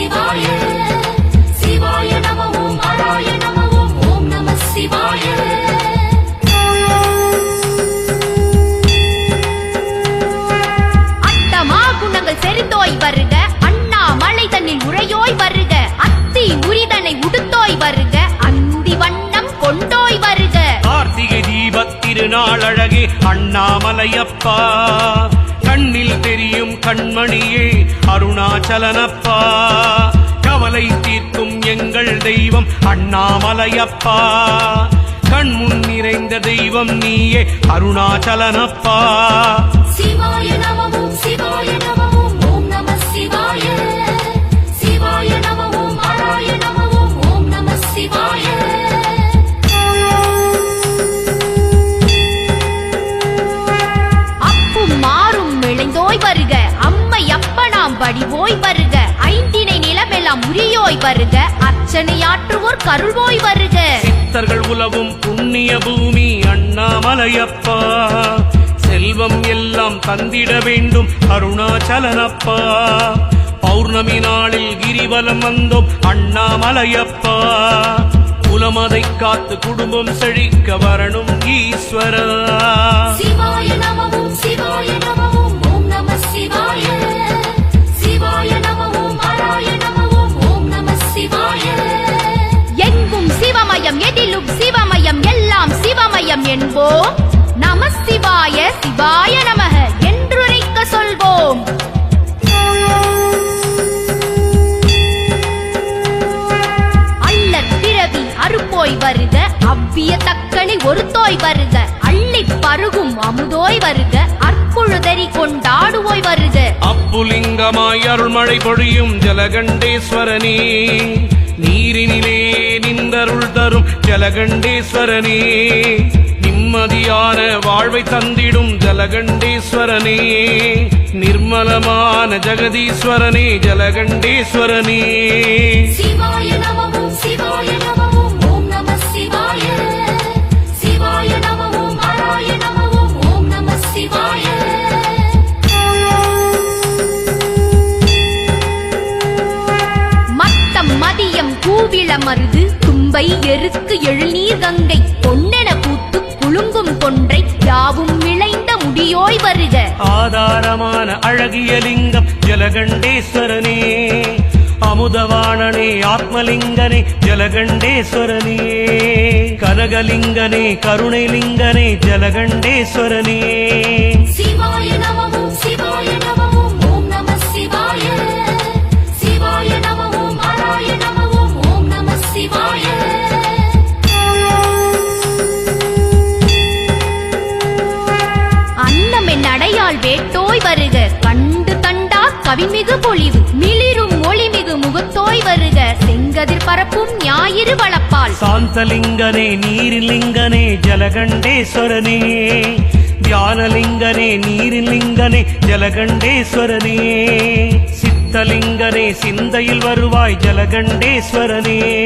சிவாய சிவாய நம ஓம் ஹராய நம ஓம் ஓம் நம சிவாய. அட்டமா குணங்கள் செறிந்தோய் வருக அண்ணாமலை தன்னில் உரையோய் வருக அத்தி உரிதனை உடுத்தோய் வருக அந்தி வண்ணம் கொண்டோய் வருக. கார்த்திகை தீபத் திருநாள் அழகே அண்ணாமலையப்பா. கண்ணில் தெரியும் கண்மணியே அருணாச்சலனப்பா. கவலை தீர்க்கும் எங்கள் தெய்வம் அண்ணாமலையப்பா. கண்முன் நிறைந்த தெய்வம் நீயே அருணாச்சலனப்பா. வடிவோய் வருக. ஐந்தினை நிலமெல்லாம் உரியோய் வருக. அர்ச்சனையாற்றுவோர் கருள்வோய் வருக. சித்தர்கள் உலவும் புண்ணிய பூமி அண்ணாமலையப்பா. செல்வம் எல்லாம் தந்திட வேண்டும் அருணாச்சலனப்பா பௌர்ணமி நாளில் கிரிவலம் வந்தோம் அண்ணாமலையப்பா. குலமதை காத்து குடும்பம் செழிக்க வரணும் ஈஸ்வரா. சிவாய நம ஓம் சிவாய நம. சிவாய நமக என்றுரைக்க சொல்வோம். அள்ளற் பிறவி அறுப்போய் வருக அவ்விய தக்கனை ஒருத்தோய் வருக அள்ளி பருகும் அமுதோய் வருக அற்புழுதறி கொண்டாடுவோய் வருக. அப்புலிங்கமாய் அருள்மழை பொழியும் ஜலகண்டேஸ்வரனே நீரினிலே நின்றருள் தரும் ஜலகண்டேஸ்வரனே. நிம்மதியான வாழ்வை தந்திடும் ஜலகண்டேஸ்வரனே. நிர்மலமான ஜெகதீஸ்வரனே ஜலகண்டேஸ்வரனே. சிவாய ஓம் நம ஓம் நம மத்தம் மதியம் கூவிள மருது தும்பை எருக்கு எழுநீர் கங்கை. யாவும் விளைந்த முடியோய் வருக. ஆதாரமான அழகிய லிங்கம் ஜலகண்டேஸ்வரனே. அமுதவாணனே ஆத்மலிங்கனே ஜலகண்டேஸ்வரனே. கனகலிங்கனே கருணைலிங்கனே ஜலகண்டேஸ்வரனே. வேட்டோய் வருக. கண்டு கண்டா கவிமிகு பொழிவு. மிளிரும் ஒளிமிகு முகத்தோய் வருக. செங்கதிர் பரப்பும் ஞாயிறு வளப்பால். சாந்தலிங்கனே நீரிலிங்கனே ஜலகண்டேஸ்வரனே. தியானலிங்கனே நீரிலிங்கனே ஜலகண்டேஸ்வரனே. சித்தலிங்கனே சிந்தையில் வருவாய் ஜலகண்டேஸ்வரனே.